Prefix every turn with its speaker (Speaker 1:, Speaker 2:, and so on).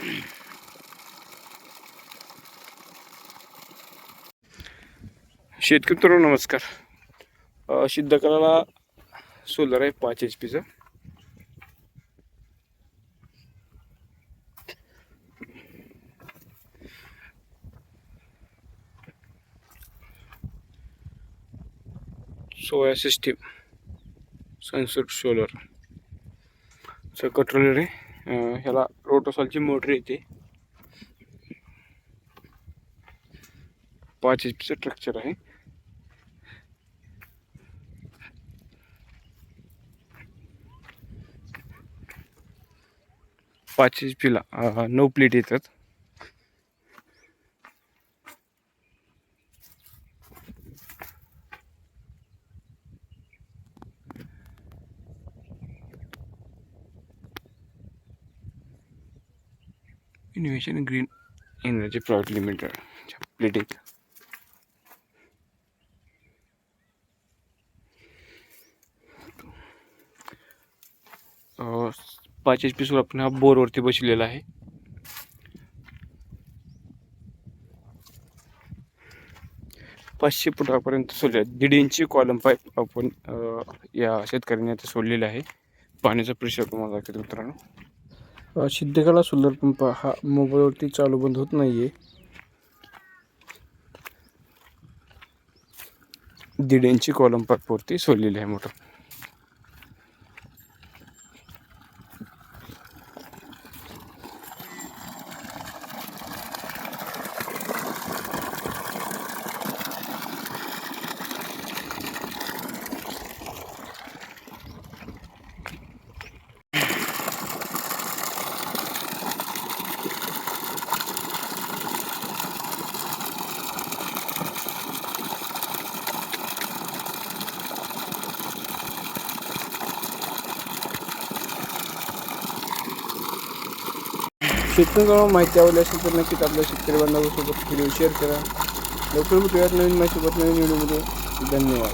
Speaker 1: शेतकरी मित्रांनो नमस्कार. अ, सिद्धकलाला सोलर आहे पाच एच पीचा सोया सिस्टीम सनसेट सोलर. चं कंट्रोलर आहे. ह्याला रोटोसॉलची मोटर येते. पाच एच पीचं स्ट्रक्चर आहे. पाच एच पीला नऊ प्लेट येतात. Innovation green energy private limited plate पाच एच पी आपण हा बोरवरती बसलेला आहे. पाचशे फुटापर्यंत सोडले दीड इंची कॉलम पाईप आपण या शेतकऱ्यांनी आता सोडलेला आहे. पाण्याचा प्रेशर तुम्हाला मित्रांनो? सिद्धकला सोलर पंप हा मोबाईलवरती चालू बंद होत नाहीये. दीड इंची कॉलम पाईपवरती सोडलेली आहे मोटर शेतकऱ्यांना माहिती आवडली असेल तर नक्कीच आपल्या शेतकरी बांधवासोबत व्हिडिओ शेअर करा. लवकर भेटूयात नवीन माहितीसोबत नवीन व्हिडिओमध्ये. धन्यवाद.